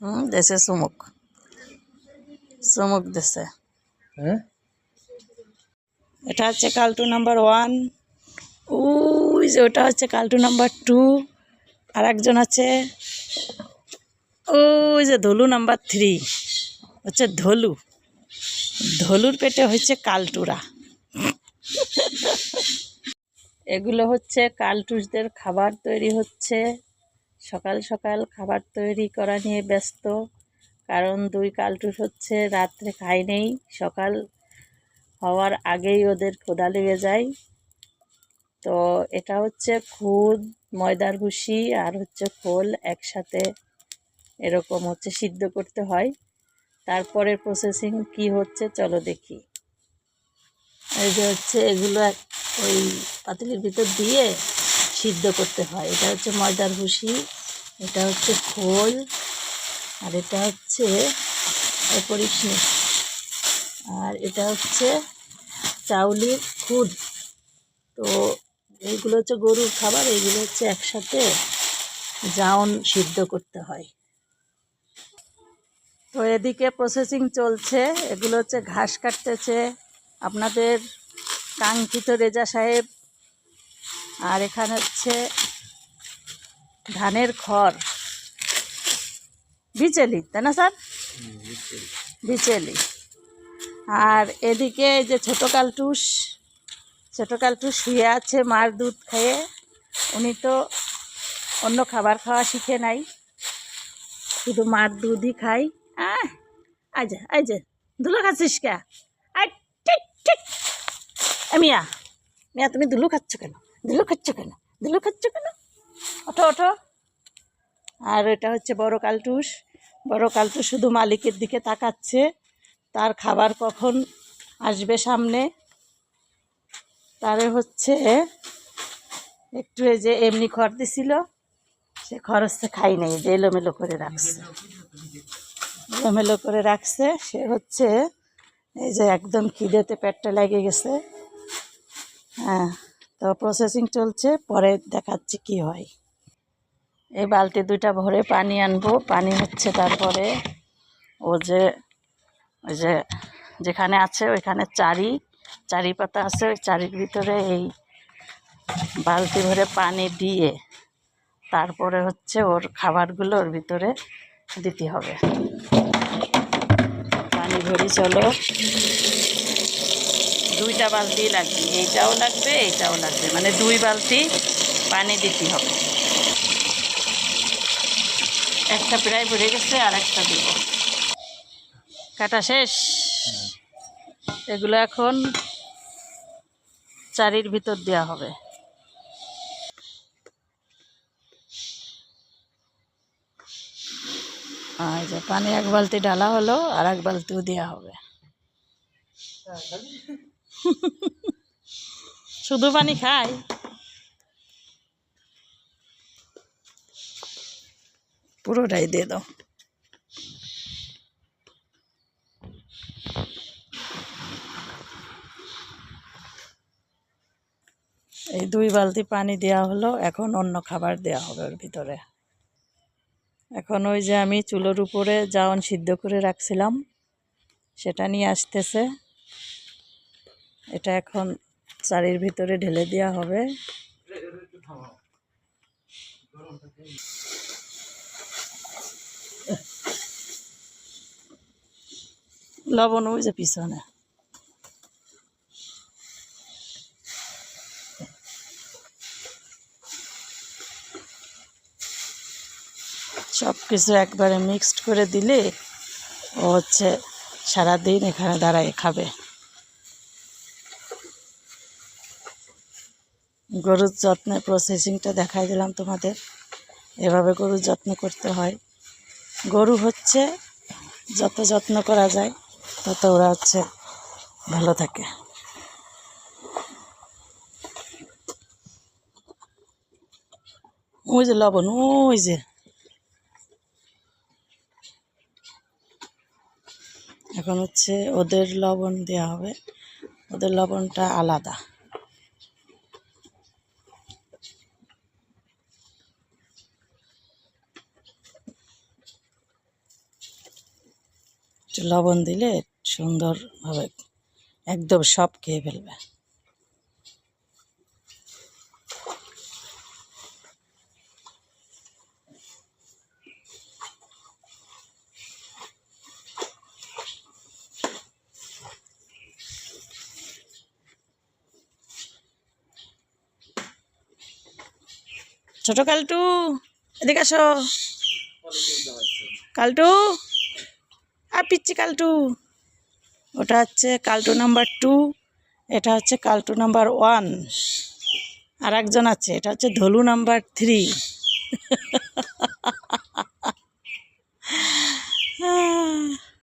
হুম দেশে চুমুক চুমুক দেশে। হ্যাঁ? এটা হচ্ছে কালটু নাম্বার ওয়ান। ওই যে ওটা হচ্ছে কালটু নাম্বার টু। আর একজন আছে। ওই যে ধলু নাম্বার থ্রি। হচ্ছে ধলু। ধলুর পেটে হচ্ছে কালটুরা। এগুলো হচ্ছে কালটুসদের খাবার তৈরি হচ্ছে। সকাল সকাল খাবার তৈরি করা নিয়ে ব্যস্ত। কারণ দুই কালটুস হচ্ছে, রাত্রে খাই নেই। সকাল হওয়ার আগেই ওদের খোদা লেগে যায়। তো এটা হচ্ছে খুদ, ময়দার ভুসি আর হচ্ছে খোল একসাথে এরকম হচ্ছে সিদ্ধ করতে হয়। তারপরে প্রসেসিং কি হচ্ছে চলো দেখি। এই যে হচ্ছে এগুলো ওই পাতিলের ভিতর দিয়ে সিদ্ধ করতে হয়। এটা হচ্ছে ময়দার ভুসি, এটা হচ্ছে খোল, আর এটা হচ্ছে অপরিষ্ণ আর এটা হচ্ছে চাউলির খুদ। তো এইগুলো হচ্ছে গরুর খাবার, এইগুলো হচ্ছে একসাথে জাউন সিদ্ধ করতে হয়। তো এদিকে প্রসেসিং চলছে। এগুলো হচ্ছে ঘাস কাটতেছে। আপনাদের কাঙ্ক্ষিত রেজা সাহেব আর এখানে হচ্ছে ধানের খড়। বিচেলি, তাই না স্যার? বিচেলি। আর এদিকে যে ছোটো কালটুস ছোটো কালটুস শুয়ে আছে মার দুধ খেয়ে। উনি তো অন্য খাবার খাওয়া শিখে নাই, শুধু মার দুধই খাই। আহ আই যে ধুলো খাচ্ছিস কে? ঠিক মিয়া মিয়া তুমি ধুলো খাচ্ছ কেন? ধুলো খাচ্ছ কেন? ধুলো খাচ্ছ কেন? ওঠো ওঠো। আর এটা হচ্ছে বড় কালটুস। বড় কালটুস শুধু মালিকের দিকে তাকাচ্ছে। তার খাবার কখন আসবে সামনে? তারে হচ্ছে একটু এই যে এমনি খড় দিছিল, সে খরচে খাই নাই, যে এলোমেলো করে রাখছে। এলোমেলো করে রাখছে, সে হচ্ছে এই যে একদম খিদেতে পেটটা লেগে গেছে। হ্যাঁ। তো প্রসেসিং চলছে, পরে দেখাচ্ছি কি হয়। এই বালতি দুইটা ভরে পানি আনব। পানি হচ্ছে তারপরে ও যে, ওই যে যেখানে আছে ওইখানে চারি চারি পাতা আছে ওই চারির ভিতরে এই বালতি ভরে পানি দিয়ে তারপরে হচ্ছে ওর খাবারগুলো ওর ভিতরে দিতে হবে। পানি ভরি চলো। দুইটা বালতি লাগবে, এইটাও লাগবে এইটাও লাগবে। মানে দুই বালতি পানি দিতে হবে। একটা প্রায় ভরে গেছে, আর একটা দিব। কাটা শেষ। এগুলো এখন চারির ভিতর দেওয়া হবে। আর যে পানি এক বালতি ডালা হলো, আর এক বালতিও দেওয়া হবে। শুধু পানি খায় পুরোটাই দিয়ে দাও। এই দুই বালতি পানি দেওয়া হলো, এখন অন্য খাবার দেওয়া হবে ওর ভিতরে। এখন ওই যে আমি চুলোর উপরে জাওন সিদ্ধ করে রাখছিলাম, সেটা নিয়ে আসতেছে। এটা এখন চারির ভিতরে ঢেলে দেওয়া হবে। লবণ ওই যে পিছনে। সব কিছু একবারে মিক্সড করে দিলে ও হচ্ছে সারাদিন এখানে দাঁড়ায় খাবে। গরুর যত্নে প্রসেসিংটা দেখাই দিলাম তোমাদের। এভাবে গরুর যত্ন করতে হয়। গরু হচ্ছে যত যত্ন করা যায়, তত ওরা হচ্ছে ভালো থাকে। ওই যে লবণ, ওই যে। এখন হচ্ছে ওদের লবণ দেওয়া হবে। ওদের লবণটা আলাদা। একটু লবণ দিলে সুন্দরভাবে একদম সব খেয়ে ফেলবে। ছোট কালটু এদিকে আসো। কালটু? আর পিচ্ছি কালটু। ওটা হচ্ছে কালটু নাম্বার টু, এটা হচ্ছে কালটু নাম্বার ওয়ান। আর একজন আছে, এটা হচ্ছে ধলু নাম্বার থ্রি।